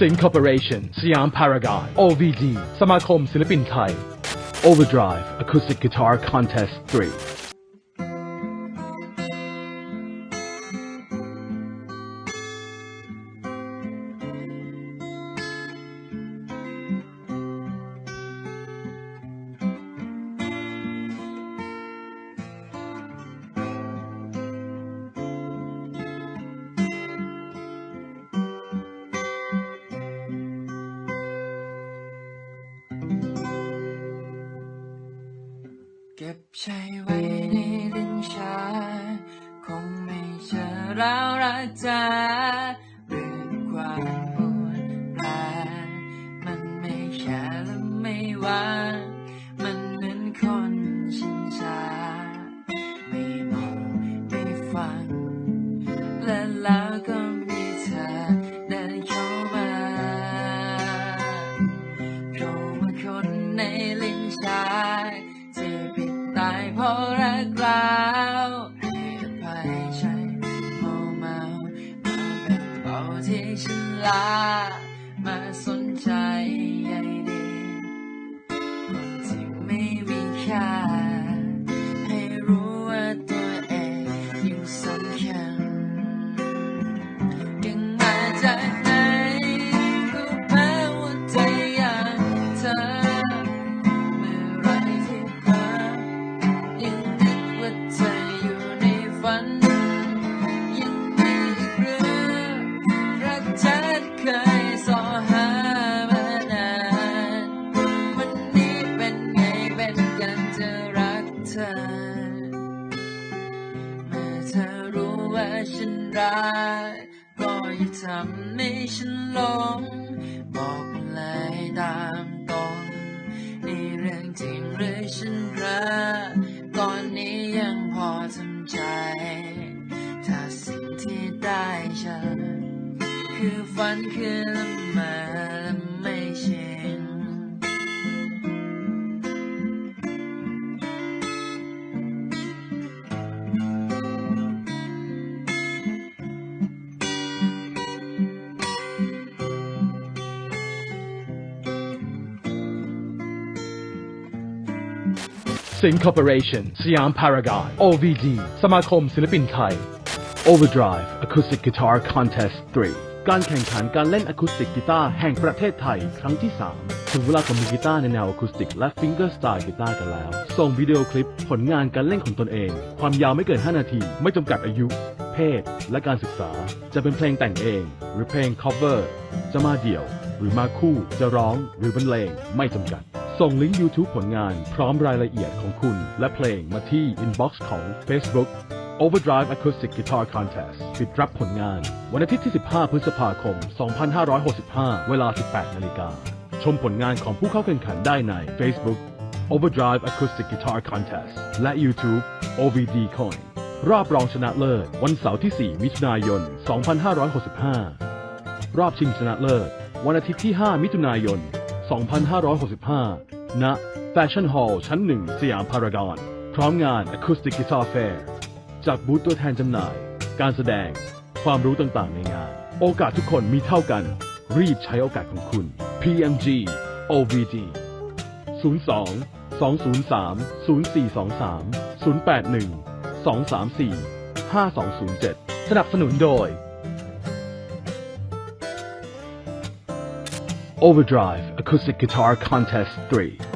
สิงค Corporation สยามพารากอน OVG สมาคมศิลปินไทย Overdrive Acoustic Guitar Contest 3 ก็บใจไว้ในลิ้นชา คงไม่เจอเรารักจาเรื่องความปวดร้าวมันไม่แค่และไม่หวานมันเหมือนคนชินชา ไม่มองไม่ฟังและแล้วก็ เบา ฉันรักก็อย่าทำให้ฉันหลง บอกมาเลยตามตรงในเรื่องจริงหรือฉันรักตอนนี้ยังพอทำใจ ถ้าสิ่งที่ได้ฉัน คือฝันคือละเมอ สิงค Corporation สยามพารากอน OVG สมาคมศิลปินไทย Overdrive Acoustic Guitar Contest 3 การแข่งขันการเล่นอะคูสติกกีตาร์แห่งประเทศไทยครั้งที่ 3 ถึงเวลาของมือกีตาร์ในแนวอะคูสติกและฟิงเกอร์สไตล์กีตาร์กันแล้ว ส่งวิดีโอคลิปผลงานการเล่นของตนเอง ความยาวไม่เกิน 5 นาที ไม่จำกัดอายุ เพศ และการศึกษา จะเป็นเพลงแต่งเอง หรือเพลง cover จะมาเดี่ยว หรือมาคู่ จะร้อง หรือบรรเลง ไม่จำกัด ส่งลิงก์ YouTube ผลงานพร้อมรายละเอียดของคุณ และเพลงมาที่ inbox ของ Facebook Overdrive Acoustic Guitar Contest ปิดรับผลงาน วันอาทิตย์ที่ 15 พฤษภาคม 2565 เวลา 18 นาฬิกา ชมผลงานของผู้เข้าแข่งขันได้ใน Facebook Overdrive Acoustic Guitar Contest และ YouTube OVD Coin รอบรองชนะเลิศ วันเสาร์ที่ 4 มิถุนายน 2565 รอบชิงชนะเลิศ วันอาทิตย์ที่ 5 มิถุนายน 2565 ณ Fashion Hall ชั้น1สยามพารากอน พร้อมงาน Acoustic Guitar Fair จากบูธตัวแทนจำหน่าย การแสดง ความรู้ต่างๆในงาน โอกาสทุกคนมีเท่ากัน รีบใช้โอกาสของคุณ PMG OVD 02 203 0423 081 234 5207 สนับสนุนโดย Overdrive Acoustic Guitar Contest 3